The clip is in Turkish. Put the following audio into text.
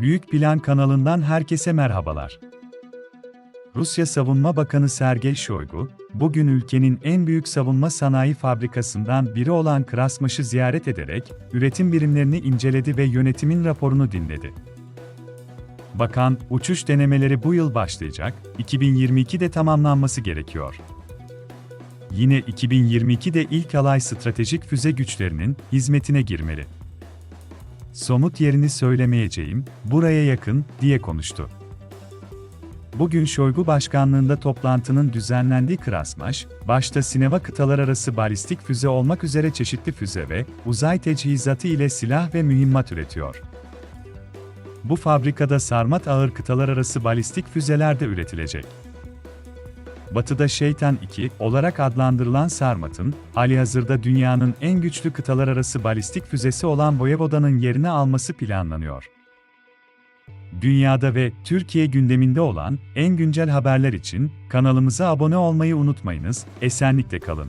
Büyük Plan kanalından herkese merhabalar. Rusya Savunma Bakanı Sergey Shoigu, bugün ülkenin en büyük savunma sanayi fabrikasından biri olan Krasmaş'ı ziyaret ederek, üretim birimlerini inceledi ve yönetimin raporunu dinledi. Bakan, uçuş denemeleri bu yıl başlayacak, 2022'de tamamlanması gerekiyor. Yine 2022'de ilk alay stratejik füze güçlerinin hizmetine girmeli. Somut yerini söylemeyeceğim, buraya yakın, diye konuştu. Bugün Şoygu Başkanlığında toplantının düzenlendiği Krasmaş, başta Sineva kıtalar arası balistik füze olmak üzere çeşitli füze ve uzay teçhizatı ile silah ve mühimmat üretiyor. Bu fabrikada Sarmat ağır kıtalar arası balistik füzeler de üretilecek. Batı'da Şeytan 2 olarak adlandırılan Sarmat'ın, halihazırda dünyanın en güçlü kıtalar arası balistik füzesi olan Voyevoda'nın yerini alması planlanıyor. Dünyada ve Türkiye gündeminde olan en güncel haberler için kanalımıza abone olmayı unutmayınız, esenlikle kalın.